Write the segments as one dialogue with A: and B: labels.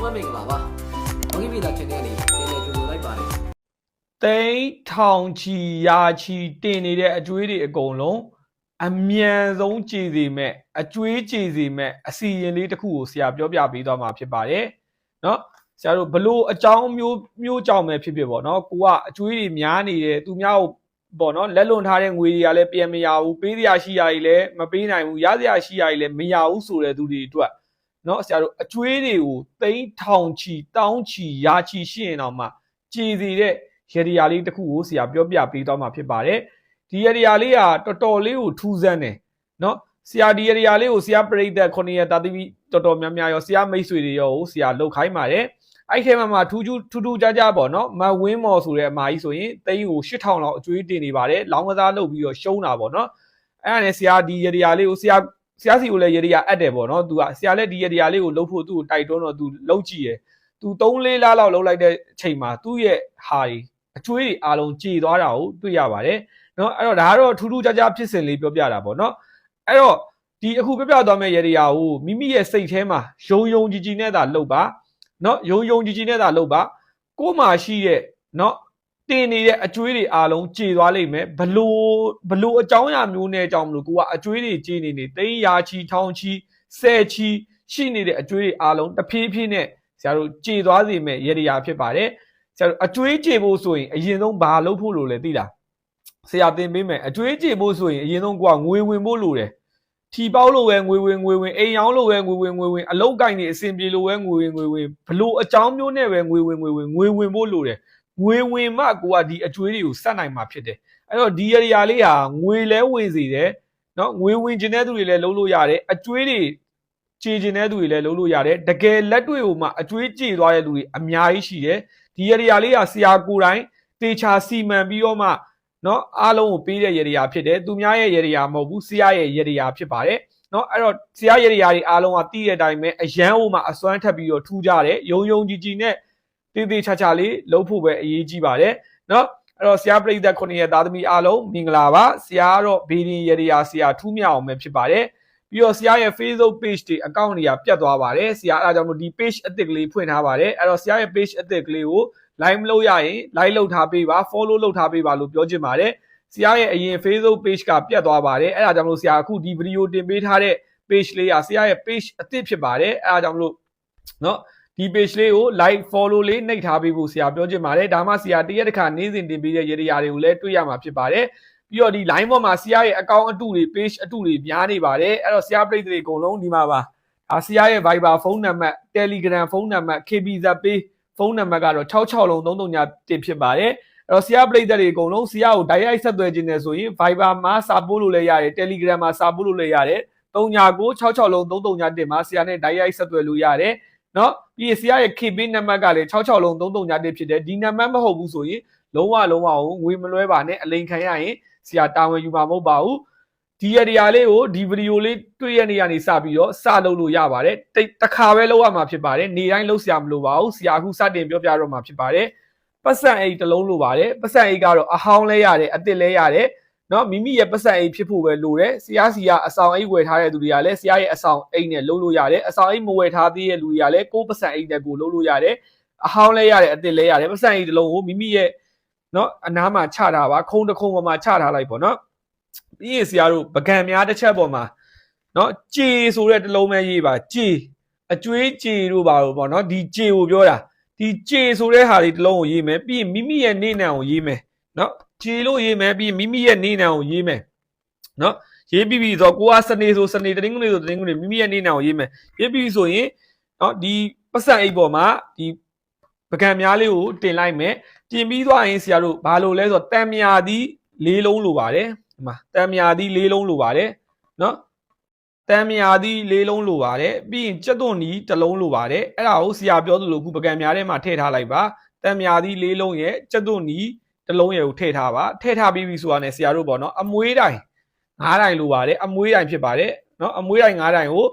A: ဆုံးမမင်္ဂလာပါ။မင်္ဂလာ channel ကနေပြန်လည်ကြိုဆိုလိုက်ပါတယ်။
B: တိန်ထောင်ချီရာချီတင်နေတဲ့အကျွေးတွေအကုန်လုံးအမြန်ဆုံးကြည်စီမဲ့အကျွေးကြည်စီမဲ့အစီရင်လေးတစ်ခုကိုဆရာပြောပြပေးသွားမှာဖြစ်ပါတယ်။နော်ဆရာတို့ဘလို့အကြောင်းမျိုးမျိုးကြောင့်ပဲဖြစ်ဖြစ်ပေါ့နော်ကိုကအကျွေးတွေများနေတယ်သူများကိုပေါ့နော်လက်လွန်ထားတဲ့ငွေတွေကလည်းပြန်မရဘူးပေးစရာရှိရာတွေလည်းမပေးနိုင်ဘူးရစရာရှိရာတွေလည်းမရဘူးဆိုတဲ့သူတွေအတွက် နော်ဆရာတို့အကျွေးတွေကိုတိန်းထောင်ချီတောင်းချီရာချီရှိရင်တော့မှကြည်စီတဲ့ရေဒီယာလေးတစ်ခုကိုဆရာပြောပြပေးသွားမှာဖြစ်ပါတယ်ဒီရေဒီယာလေးကတော်တော်လေးကိုထူးဆန်းတယ်နော်ဆရာဒီရေဒီယာလေးကိုဆရာပြိသက်9ရက်တာတိပြီးတော်တော်များများရောဆရာမိတ်ဆွေတွေရောကိုဆရာလောက်ခိုင်းပါတယ်အဲ့ထဲမှာမှာထူးထူးထူးထူးကြကြပေါ့နော်မဝင်းမော်ဆိုတဲ့အမကြီးဆိုရင်တိန်းကို8000လောက်အကျွေးတင်နေပါတယ်လောင်းကစားလုပ်ပြီးတော့ရှုံးတာပေါ့နော်အဲ့ဒါနဲ့ဆရာဒီရေဒီယာလေးကိုဆရာ ဆရာစီကိုလည်းရရအပ်တယ်ပေါ့နော်သူကဆရာလည်းဒီရရလေးကိုလှုပ်ဖို့သူ့ကိုတိုက်တွန်းတော့သူလှုပ်ကြည့်ရယ်သူ3လေးလားလောက်လှုပ်လိုက်တဲ့အချိန်မှာသူ့ရဲ့ဟာတွေအကျွေးတွေအားလုံးကြေသွားတာကိုတွေ့ရပါတယ်နော်အဲ့တော့ဒါကတော့ထူးထူးခြားခြားဖြစ်စဉ်လေးပြောပြတာပေါ့နော်အဲ့တော့ဒီအခုပြပြသွားမယ့်ရရကိုမိမိရဲ့စိတ်ထဲမှာယုံယုံကြည်ကြည်နဲ့သာလှုပ်ပါနော်ယုံယုံကြည်ကြည်နဲ့သာလှုပ်ပါကို့မှာရှိတဲ့နော် တင်နေတဲ့အကျွေးတွေအားလုံးကြေသွားလိမ့်မယ်ဘလို့ဘလို့အကြောင်းအရာမျိုးနဲ့အကြောင်းမလို့ကိုကအကျွေးတွေကြေနေနေတိန်းရာချီထောင်ချီဆယ်ချီရှိနေတဲ့အကျွေးတွေအားလုံးတဖြည်းဖြည်းနဲ့ဆရာတို့ကြေသွားစေမယ့်ရေဒီယာဖြစ်ပါတယ်ဆရာတို့အကျွေးကြေဖို့ဆိုရင်အရင်ဆုံးဘာလုပ်ဖို့လိုလဲသိလားဆရာသင်ပေးမယ်အကျွေးကြေဖို့ဆိုရင်အရင်ဆုံးကိုကငွေဝင်ဖို့လိုတယ်ထီပေါက်လို့ပဲငွေဝင်ငွေဝင်အိမ်ရောင်းလို့ပဲငွေဝင်ငွေဝင်အလုတ်ကင်နေအဆင်ပြေလို့ပဲငွေဝင်ငွေဝင်ဘလို့အကြောင်းမျိုးနဲ့ပဲငွေဝင်ငွေဝင်ငွေဝင်ဖို့လိုတယ် ငွေဝင်မှကိုကဒီအကျွေးတွေကိုစက်နိုင်မှာဖြစ်တယ်အဲ့တော့ဒီ area လေးဟာငွေလဲဝင်စေတယ်နော်ငွေဝင်ခြင်းတဲ့သူတွေလည်းလုံးလို့ရတယ်အကျွေးတွေခြေခြင်းတဲ့သူတွေလည်းလုံးလို့ရတယ်တကယ်လက်တွေ့ဟိုမှာအကျွေးခြေသွားတဲ့သူတွေအများကြီးရှိတယ်ဒီ area လေးဟာဆရာကိုယ်တိုင်တေချာစီမံပြီးတော့မှနော်အားလုံးကိုပေးတဲ့ area ဖြစ်တယ်သူများရဲ့ area မဟုတ်ဘူးဆရာရဲ့ area ဖြစ်ပါတယ်နော်အဲ့တော့ဆရာရဲ့ area တွေအားလုံးကတည်တဲ့အတိုင်းပဲအရန်ဟိုမှာအစွမ်းထပ်ပြီးတော့ထူးကြတယ်ယုံယုံကြည်ကြည်နဲ့ တေးသေးချာချာလေးလုပ်ဖို့ပဲအရေးကြီးပါတယ်เนาะအဲ့တော့ဆရာပြိသက်9ရက်သားသမီးအားလုံးမင်္ဂလာပါဆရာကတော့ဘေးရင်ရရာဆရာထူးမြအောင်ပဲဖြစ်ပါတယ်ပြီးတော့ဆရာရဲ့ Facebook page တွေ account တွေကပြတ်သွားပါတယ်ဆရာအဲဒါကြောင့်မို့ဒီ page အသစ်ကလေးဖွင့်ထားပါတယ်အဲ့တော့ဆရာရဲ့ page အသစ်ကလေးကို like မလုပ်ရရင် like လုပ်ထားပေးပါ follow လုပ်ထားပေးပါလို့ပြောချင်ပါတယ်ဆရာရဲ့အရင် Facebook page ကပြတ်သွားပါတယ်အဲ့ဒါကြောင့်မလို့ဆရာအခုဒီ video တင်ပေးထားတဲ့ page လေးကဆရာရဲ့ page အသစ်ဖြစ်ပါတယ်အဲ့ဒါကြောင့်မလို့เนาะ ဒီ page လေးကို like follow လေးနှိပ်ထားပေးဖို့ဆရာပြောချင်ပါတယ်ဒါမှဆရာတရက်တစ်ခါနေ့စဉ်တင်ပေးတဲ့ရေဒီယာတွေကိုလည်းတွေ့ရမှာဖြစ်ပါတယ်ပြီးတော့ဒီ line ပေါ်မှာဆရာရဲ့ account အတုတွေ page အတုတွေများနေပါတယ်အဲ့တော့ဆရာပရိသတ်တွေအကုန်လုံးဒီမှာပါအာဆရာရဲ့ Viber ဖုန်းနံပါတ် Telegram ဖုန်းနံပါတ် KBZ Pay ဖုန်းနံပါတ်ကတော့66လုံး339တင်ဖြစ်ပါတယ်အဲ့တော့ဆရာပရိသတ်တွေအကုန်လုံးဆရာကို direct ဆက်သွယ်ခြင်းနဲ့ဆိုရင် Viber မှာစာပို့လို့လည်းရတယ် Telegram မှာစာပို့လို့လည်းရတယ်3966လုံး339တင်မှာဆရာနဲ့ direct ဆက်သွယ်လို့ရတယ် နော်ပြီးရင်ဆရာရဲ့ KB နံပါတ်ကလည်း66လုံး339တင်ဖြစ်တယ်ဒီနံပါတ်မဟုတ်ဘူးဆိုရင်လုံးဝလုံးဝငွေမလွှဲပါနဲ့အလိန်ခံရရင်ဆရာတာဝန်ယူမှာမဟုတ်ပါဘူးဒီရဒီယာလေးကိုဒီဗီဒီယိုလေးတွေ့ရနေရနေစပြီးတော့စလုပ်လို့ရပါတယ်တိတ်တစ်ခါပဲလုပ်ရမှာဖြစ်ပါတယ်နေတိုင်းလုပ်ဆရာမလိုပါဘူးဆရာအခုစတင်ပြောပြတော့မှာဖြစ်ပါတယ်ပတ်စံအိတ်တစ်လုံးလိုပါတယ်ပတ်စံအိတ်ကတော့အဟောင်းလဲရတယ်အစ်စ်လဲရတယ် နော်မိမိရဲ့ပတ်စံအိတ်ဖြစ်ဖို့ပဲလိုတယ်ဆရာစီကအဆောင်အိတ်ဝယ်ထားတဲ့သူတွေကလည်းဆရာရဲ့အဆောင်အိတ်နဲ့လုံးလို့ရတယ်အဆောင်အိတ်မဝယ်ထားသေးတဲ့လူတွေကလည်းကိုယ်ပတ်စံအိတ်နဲ့ကိုလုံးလို့ရတယ်အဟောင်းလဲရတယ်အသစ်လဲရတယ်ပတ်စံအိတ်တစ်လုံးကိုမိမိရဲ့နော်အနားမှာချထားပါခုံတစ်ခုံပေါ်မှာချထားလိုက်ပေါ့နော်ပြီးရင်ဆရာတို့ပကံများတစ်ချက်ပေါ်မှာနော်ကြေဆိုတဲ့တစ်လုံးပဲရေးပါကြေအကျွေးကြေတို့ပါလို့ပေါ့နော်ဒီကြေကိုပြောတာဒီကြေဆိုတဲ့ဟာတွေတစ်လုံးကိုရေးမယ်ပြီးရင်မိမိရဲ့နေနံကိုရေးမယ်နော် ခြေလို့ရေးမယ်ပြီးမိမိရဲ့နေနံကိုရေးမယ်နော်ရေးပြီးပြီဆိုကိုကစနေဆိုစနေတင်းကုနေဆိုတင်းကုနေမိမိရဲ့နေနံကိုရေးမယ်ရေးပြီးဆိုရင်နော်ဒီပတ်စံအိတ်ပေါ်မှာဒီပကံများလေးကိုတင်လိုက်မယ်တင်ပြီးသွားရင်ဆရာတို့ဘာလို့လဲဆိုတော့တံမြာသီးလေးလုံးလိုပါတယ်ဒီမှာတံမြာသီးလေးလုံးလိုပါတယ်နော်တံမြာသီးလေးလုံးလိုပါတယ်ပြီးရင်ကြက်သွန်နီးတစ်လုံးလိုပါတယ်အဲ့ဒါကိုဆရာပြောသလိုအခုပကံများထဲမှာထည့်ထားလိုက်ပါတံမြာသီးလေးလုံးရဲ့ကြက်သွန်နီး တစ်လုံးရေကိုထည့်ထားပါထည့်ထားပြီးပြီဆိုတာနဲ့ဆရာတို့ပေါ့နော်အမွေးတိုင်းငါးတိုင်းလိုပါတယ်အမွေးတိုင်းဖြစ်ပါတယ်နော်အမွေးတိုင်းငါးတိုင်းကို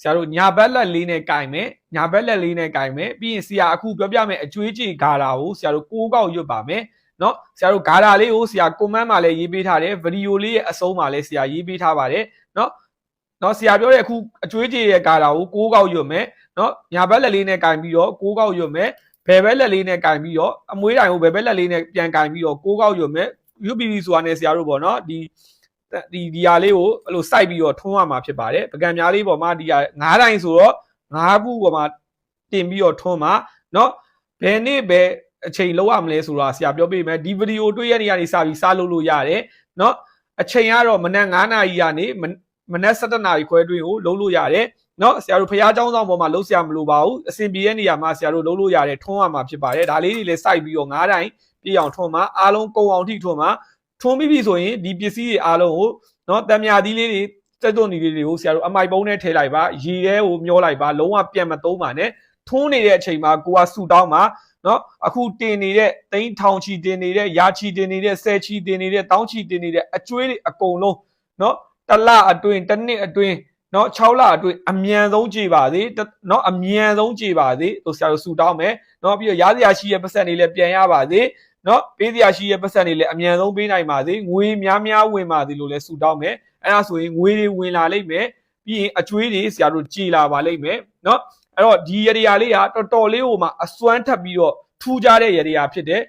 B: ဆရာတို့ညာဘက်လက်လေးနဲ့ကင်မယ်ညာဘက်လက်လေးနဲ့ကင်မယ်ပြီးရင်ဆရာအခုပြောပြမယ်အကျွေးကြည်ဂါရာကိုဆရာတို့ကိုးကောက်ရွတ်ပါမယ်နော်ဆရာတို့ဂါရာလေးကိုဆရာကွန်မန့်မှာလည်းရေးပေးထားတယ်ဗီဒီယိုလေးရဲ့အဆုံးမှာလည်းဆရာရေးပေးထားပါတယ်နော်နော်ဆရာပြောတဲ့အခုအကျွေးကြည်ရဲ့ဂါရာကိုကိုးကောက်ရွတ်မယ်နော်ညာဘက်လက်လေးနဲ့ကင်ပြီးတော့ကိုးကောက်ရွတ်မယ် ဘယ်ဘက်လက်လေးနဲ့ကင်ပြီးတော့အမွေးတိုင်ကိုဘယ်ဘက်လက်လေးနဲ့ပြန်ကင်ပြီးတော့ကိုးကောက်ရွတ်မယ် UPV ဆိုတာနဲ့ဆရာတို့ပေါ့နော်ဒီဒီဒီဟာလေးကိုအဲ့လိုစိုက်ပြီးတော့ထုံးရမှာဖြစ်ပါတယ်ပကံများလေးပေါ်မှာဒီဟာ9တိုင်ဆိုတော့9ဘူးပေါ်မှာတင်ပြီးတော့ထုံးမှာနော်ဘယ်နေ့ပဲအချိန်လောက်ရမလဲဆိုတာဆရာပြောပြမယ်ဒီဗီဒီယိုတွေ့ရနေရနေစပြီးစလုပ်လို့ရတယ်နော်အချိန်ကတော့မနက်9နာရီကနေ မမနက်7နာရီခွဲတွင်းကိုလုံးလို့ရတယ်နော်ဆရာတို့ဖះเจ้าဆောင်ပေါ်မှာလုံးဆရာမလိုပါဘူးအစဉ်ပြေတဲ့နေရာမှာဆရာတို့လုံးလို့ရတယ်ထုံးရမှာဖြစ်ပါတယ်ဒါလေးတွေလည်းစိုက်ပြီးတော့9တိုင်ပြည့်အောင်ထုံးမှာအားလုံးကုံအောင်ထိထုံးမှာထုံးပြီးပြီဆိုရင်ဒီပစ္စည်းတွေအားလုံးကိုနော်တံမြာသီးလေးတွေတက်သွန်ဒီလေးတွေကိုဆရာတို့အမိုက်ပုံးနဲ့ထည့်လိုက်ပါရေထဲကိုမျောလိုက်ပါလုံးဝပြတ်မသုံးပါနဲ့ထုံးနေတဲ့အချိန်မှာကိုကဆူတောင်းမှာနော်အခုတင်နေတဲ့သိန်းထောင်ချီတင်နေတဲ့ရာချီတင်နေတဲ့ဆယ်ချီတင်နေတဲ့တောင်းချီတင်နေတဲ့အကျွေးတွေအကုန်လုံးနော် တစ်လအတွင်းတစ်နှစ်အတွင်းနော်6လအတွင်းအမြန်ဆုံးကြည်ပါစေတနော်အမြန်ဆုံးကြည်ပါစေတို့ဆရာတို့ဆူတောင်းမယ်နော်ပြီးတော့ရားစရာရှိရဲ့ပတ်စံတွေလည်းပြန်ရပါစေနော်ပေးစရာရှိရဲ့ပတ်စံတွေလည်းအမြန်ဆုံးပေးနိုင်ပါစေငွေများများဝင်ပါစေလို့လည်းဆူတောင်းမယ်အဲ့ဒါဆိုရင်ငွေတွေဝင်လာလိမ့်မယ်ပြီးရင်အကျွေးတွေဆရာတို့ကြည်လာပါလိမ့်မယ်နော်အဲ့တော့ဒီရရာလေးကတော်တော်လေးဟိုမှာအစွမ်းထပ်ပြီးတော့ထူးခြားတဲ့ရရာဖြစ်တယ်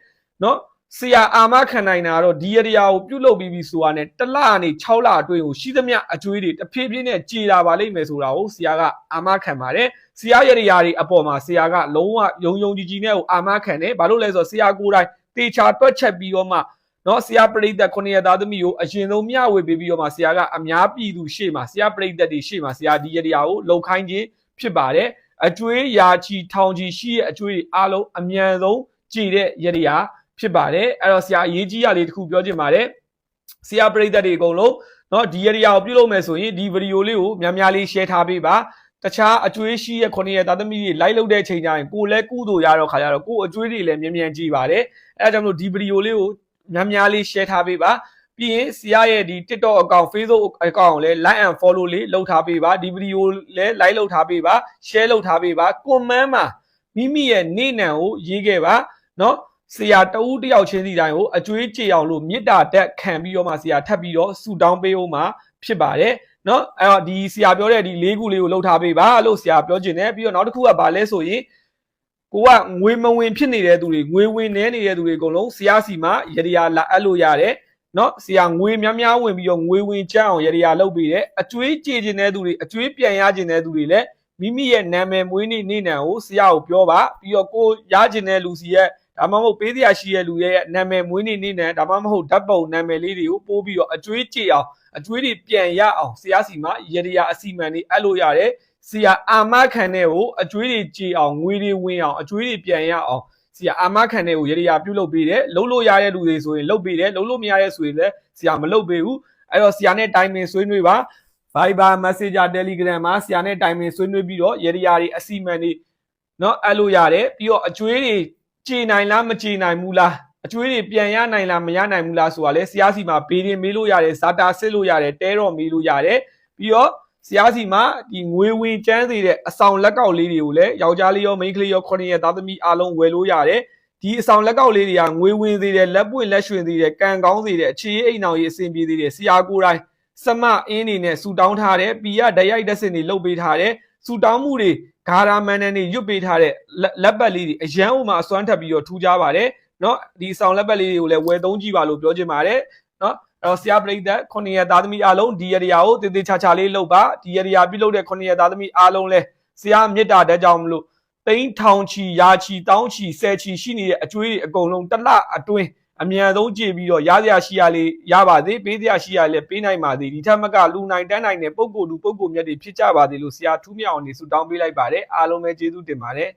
B: နော် ဆရာအာမခံနိုင်တာတော့ဒီရရာကိုပြုတ်လုပ်ပြီးပြီဆိုတာနဲ့တစ်လကနေ6လအတွင်းကိုရှိသမျှအကျွေးတွေတဖြည်းဖြည်းနဲ့ကြေလာပါလိမ့်မယ်ဆိုတာကိုဆရာကအာမခံပါတယ်ဆရာရရာတွေအပေါ်မှာဆရာကလုံးဝယုံယုံကြည်ကြည်နဲ့ကိုအာမခံတယ်ဘာလို့လဲဆိုတော့ဆရာကိုယ်တိုင်တေချာတွက်ချက်ပြီးတော့မှနော်ဆရာပရိသတ်ခုနှစ်ရသားသမီးကိုအရင်ဆုံးမျှဝေပေးပြီးတော့မှဆရာကအများပြည်သူရှေ့မှာဆရာပရိသတ်တွေရှေ့မှာဆရာဒီရရာကိုလုံခိုင်းခြင်းဖြစ်ပါတယ်အကျွေးရာချီထောင်ချီရှိရဲ့အကျွေးတွေအားလုံးအမြန်ဆုံးကြည်တဲ့ရရာ ဖြစ်ပါတယ်အဲ့တော့ဆရာအရေးကြီးရလေးတစ်ခုပြောချင်ပါတယ်ဆရာပရိသတ်တွေအကုန်လုံးเนาะဒီရရာကိုပြုလုပ်မယ်ဆိုရင်ဒီဗီဒီယိုလေးကိုများများလေး share ထားပေးပါတခြားအကျွေးရှိရဲ့ခုနှစ်ရက်သားသမီးတွေ live လုပ်တဲ့အချိန်ကျရင်ကိုလည်းကုသိုလ်ရတော့ခါကြတော့ကိုအကျွေးတွေလည်းမြ мян ကြည့်ပါတယ်အဲဒါကြောင့်မလို့ဒီဗီဒီယိုလေးကိုများများလေး share ထားပေးပါပြီးရင်ဆရာရဲ့ဒီ TikTok account Facebook account ကိုလည်း like and follow လေးလုပ်ထားပေးပါဒီဗီဒီယိုလည်း like လုပ်ထားပေးပါ share လုပ်ထားပေးပါ comment မှာမိမိရဲ့နေနံကိုရေးခဲ့ပါเนาะ ဆရာတဦးတယောက်ချင်းစီတိုင်းကိုအကျွေးကြေအောင်လို့မေတ္တာဓာတ်ခံပြီးတော့မှဆရာထပ်ပြီးတော့ဆူတောင်းပေးအောင်မှဖြစ်ပါတယ်နော်အဲ့တော့ဒီဆရာပြောတဲ့ဒီလေးခုလေးကိုလှုပ်ထားပေးပါလို့ဆရာပြောချင်တယ်ပြီးတော့နောက်တစ်ခုကဘာလဲဆိုရင်ကိုကငွေမဝင်ဖြစ်နေတဲ့သူတွေငွေဝင်နေနေတဲ့သူတွေအကုန်လုံးဆရာစီမှာရတရားလာအပ်လို့ရတယ်နော်ဆရာငွေများများဝင်ပြီးတော့ငွေဝင်ကြအောင်ရတရားလုပ်ပေးတယ်အကျွေးကြေချင်တဲ့သူတွေအကျွေးပြန်ရချင်တဲ့သူတွေလည်းမိမိရဲ့နာမည်မွေးနေ့နေ့နံကိုဆရာကိုပြောပါပြီးတော့ကိုရချင်တဲ့လူစီရဲ့ ဒါမှမဟုတ်ပေးစရာရှိတဲ့လူရဲ့နာမည်မွေးနေ့နေ့နံဒါမှမဟုတ်ဓာတ်ပုံနာမည်လေးတွေကိုပို့ပြီးတော့အကျွေးကြေအောင်အကျွေးတွေပြန်ရအောင်ဆရာစီမှာရရအစီမံတွေအပ်လို့ရတယ်ဆရာအာမခံတဲ့ကိုအကျွေးတွေကြေအောင်ငွေတွေဝင်အောင်အကျွေးတွေပြန်ရအောင်ဆရာအာမခံတဲ့ကိုရရပြုတ်လုပ်ပေးတယ်လုံးလို့ရတဲ့လူတွေဆိုရင်လုပ်ပေးတယ်လုံးလို့မရတဲ့ဆိုရင်လည်းဆရာမလုပ်ပေးဘူးအဲ့တော့ဆရာနဲ့တိုင်ပင်ဆွေးနွေးပါ Viber Messenger Telegram မှာဆရာနဲ့တိုင်ပင်ဆွေးနွေးပြီးတော့ရရတွေအစီအမံတွေเนาะအဲ့လိုရတယ်ပြီးတော့အကျွေးတွေ ကြေနိုင်လားမကြေနိုင်ဘူးလားအကျွေးတွေပြန်ရနိုင်လားမရနိုင်ဘူးလားဆိုတာလဲဆရာစီမှာဘေးရင်မေးလို့ရတယ်ဇာတာစစ်လို့ရတယ်တဲတော့မေးလို့ရတယ်ပြီးတော့ဆရာစီမှာဒီငွေဝင်ကျန်းစေတဲ့အဆောင်လက်ကောက်လေးတွေကိုလည်းယောက်ျားလေးရောမိန်းကလေးရောခုနှစ်ရက်သားသမီးအားလုံးဝယ်လို့ရတယ်ဒီအဆောင်လက်ကောက်လေးတွေကငွေဝင်စေတဲ့လက်ပွင့်လက်ရွှင်စေတဲ့ကံကောင်းစေတဲ့အခြေအိမ်အောင်ရေးအဆင်ပြေစေတဲ့ဆရာကိုယ်တိုင်စမအင်းနေနဲ့ဆူတောင်းထားတယ်ပီရဓာတ်ရိုက်တက်စင်တွေလုပ်ပေးထားတယ်ဆူတောင်းမှုတွေ ဂါရာမန်နန်တွေရွတ်ပေးထားတဲ့လက်ပတ်လေးတွေအရန်ဥမာအစွမ်းထပ်ပြီးတော့ထူးကြပါတယ်နော်ဒီဆောင်လက်ပတ်လေးတွေကိုလည်းဝယ်သုံးကြည့်ပါလို့ပြောချင်ပါတယ်နော်တော့ဆရာပရိသတ်ခုနှစ်ရသားသမီးအားလုံးဒီရတရားကိုတေသေးချာချာလေးလုပ်ပါဒီရတရားပြုလုပ်တဲ့ခုနှစ်ရသားသမီးအားလုံးလဲဆရာမေတ္တာတက်ကြောင်မလို့တိန်းထောင်ချီရာချီတောင်းချီဆယ်ချီရှိနေတဲ့အကျွေးတွေအကုန်လုံးတစ်လအတွင်း အမြန်ဆုံးကြည့်ပြီးတော့ရစရာရှိရလေးရပါသေးပေးစရာရှိရလေးပေးနိုင်ပါသေးဒီထက်မကလူနိုင်တန်းနိုင်တဲ့ပုံကိုယ်လူပုံကိုယ်မြတ်တွေဖြစ်ကြပါသေးလို့ဆရာထူးမြောက်အောင်နေဆုတောင်းပေးလိုက်ပါတယ်အားလုံးပဲကျေးဇူးတင်ပါတယ်